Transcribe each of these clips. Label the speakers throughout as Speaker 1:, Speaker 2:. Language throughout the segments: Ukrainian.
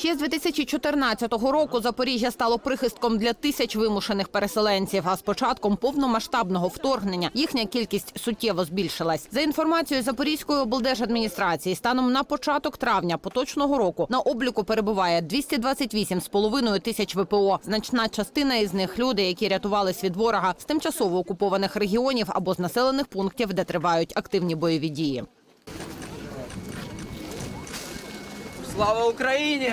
Speaker 1: Ще з 2014 року Запоріжжя стало прихистком для тисяч вимушених переселенців. А з початком повномасштабного вторгнення їхня кількість суттєво збільшилась. За інформацією Запорізької облдержадміністрації, станом на початок травня поточного року на обліку перебуває 228,5 тисяч ВПО. Значна частина із них люди, які рятувались від ворога з тимчасово окупованих регіонів або з населених пунктів, де тривають активні бойові дії.
Speaker 2: Слава Україні!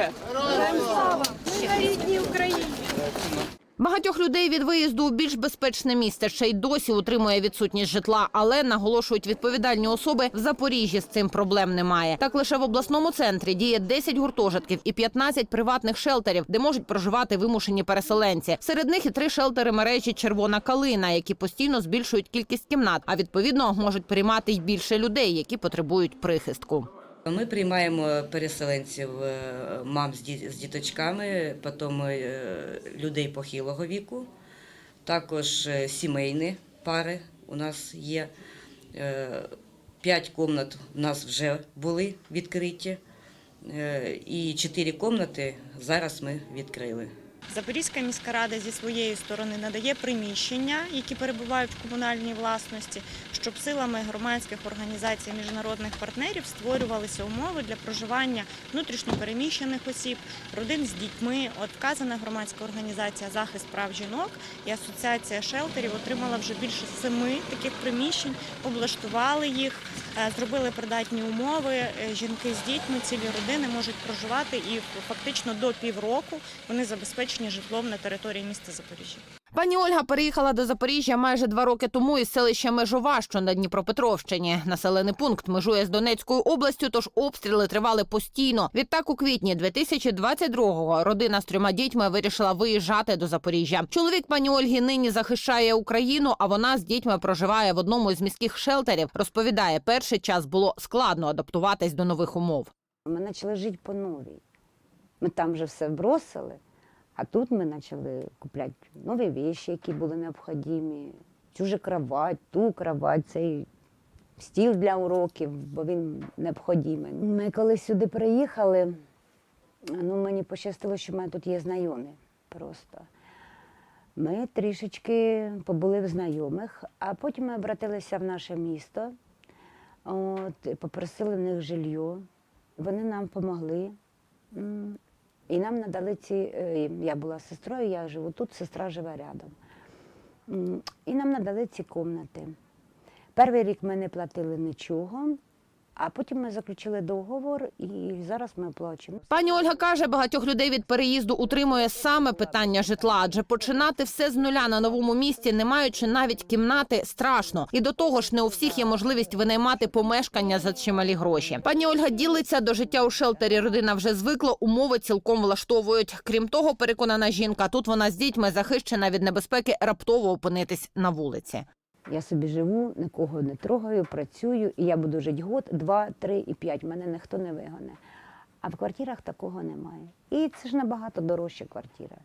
Speaker 1: Багатьох людей від виїзду у більш безпечне місце ще й досі утримує відсутність житла, але наголошують відповідальні особи в Запоріжжі з цим проблем немає. Так лише в обласному центрі діє 10 гуртожитків і 15 приватних шелтерів, де можуть проживати вимушені переселенці. Серед них і три шелтери мережі Червона калина, які постійно збільшують кількість кімнат, а відповідно можуть приймати й більше людей, які потребують прихистку.
Speaker 3: Ми приймаємо переселенців, е, мам з діточками, потім е, людей похилого віку, також е, сімейні пари у нас є. П'ять кімнат у нас вже були відкриті, і чотири кімнати зараз ми відкрили.
Speaker 4: Запорізька міська рада зі своєї сторони надає приміщення, які перебувають в комунальній власності, щоб силами громадських організацій міжнародних партнерів створювалися умови для проживання внутрішньопереміщених осіб, родин з дітьми. От вказана громадська організація захист прав жінок і асоціація шелтерів отримала вже більше семи таких приміщень, облаштували їх, зробили придатні умови. Е, Жінки з дітьми, цілі родини можуть проживати і фактично до півроку вони забезпечені житлом на території міста Запоріжжя.
Speaker 1: Пані Ольга переїхала до Запоріжжя майже два роки тому із селища Межова, що на Дніпропетровщині. Населений пункт межує з Донецькою областю, тож обстріли тривали постійно. Відтак, у квітні 2022-го родина з трьома дітьми вирішила виїжджати до Запоріжжя. Чоловік пані Ольги нині захищає Україну, а вона з дітьми проживає в одному із міських шелтерів. Розповідає, перший час було складно адаптуватись до нових умов.
Speaker 5: Ми почали жити по новій. Ми там вже все бросили, а тут ми почали купляти нові речі, які були необхідні. Цю же кровать, ту кровать, цей стіл для уроків, бо він необхідний. Ми коли сюди приїхали, ну мені пощастило, що в мене тут є знайомі просто. Ми трішечки побули в знайомих, а потім ми обратилися в наше місто, от, попросили в них жилье. Вони нам допомогли. І нам надали ці. е, Я була сестрою, я живу тут, сестра живе рядом. І нам надали ці кімнати. Перший рік ми не платили нічого, а потім ми заключили договор і зараз ми оплачуємо.
Speaker 1: Пані Ольга каже, багатьох людей від переїзду утримує саме питання житла, адже починати все з нуля на новому місці, не маючи навіть кімнати, страшно. І до того ж, не у всіх є можливість винаймати помешкання за чималі гроші. Пані Ольга ділиться до життя у шелтері. Родина вже звикла, умови цілком влаштовують. Крім того, переконана жінка, тут вона з дітьми захищена від небезпеки раптово опинитись на вулиці.
Speaker 5: Я собі живу, нікого не трогаю, працюю, і я буду жити год, два, три і п'ять. Мене ніхто не вигоне. А в квартирах такого немає. І це ж набагато дорожча квартира.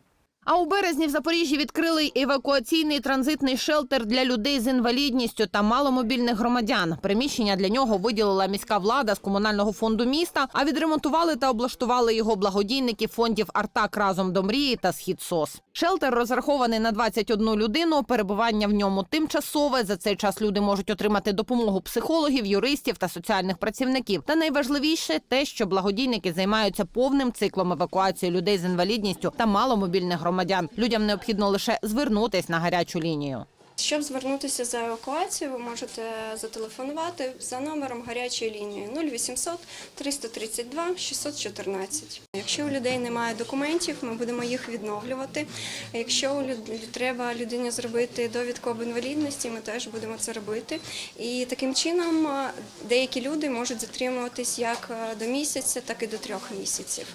Speaker 1: А у березні в Запоріжжі відкрили евакуаційний транзитний шелтер для людей з інвалідністю та маломобільних громадян. Приміщення для нього виділила міська влада з комунального фонду міста. А відремонтували та облаштували його благодійники фондів Артак разом до мрії та Схід СОС. Шелтер розрахований на 21 людину. Перебування в ньому тимчасове. За цей час люди можуть отримати допомогу психологів, юристів та соціальних працівників. Та найважливіше те, що благодійники займаються повним циклом евакуації людей з інвалідністю та маломобільних громадян. Людям необхідно лише звернутись на гарячу лінію.
Speaker 6: Щоб звернутися за евакуацією, ви можете зателефонувати за номером гарячої лінії 0800 332 614. Якщо у людей немає документів, ми будемо їх відновлювати. Якщо треба людині зробити довідку об інвалідності, ми теж будемо це робити. І таким чином е, деякі люди можуть затримуватись як е, до місяця, так і до трьох місяців.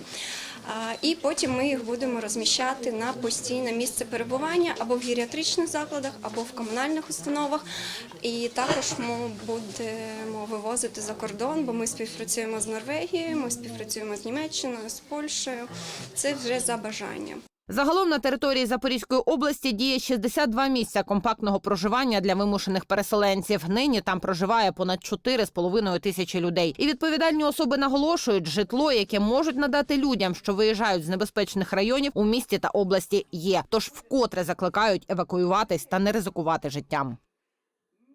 Speaker 6: І потім ми їх будемо розміщати на постійне місце перебування або в геріатричних закладах, або в комунальних установах. І також ми будемо вивозити за кордон, бо ми співпрацюємо з Норвегією, ми співпрацюємо з Німеччиною, з Польщею. Це вже за бажанням.
Speaker 1: Загалом на території Запорізької області діє 62 місця компактного проживання для вимушених переселенців. Нині там проживає понад 4,5 тисячі людей. І відповідальні особи наголошують, житло, яке можуть надати людям, що виїжджають з небезпечних районів у місті та області, є. Тож вкотре закликають евакуюватись та не ризикувати життям.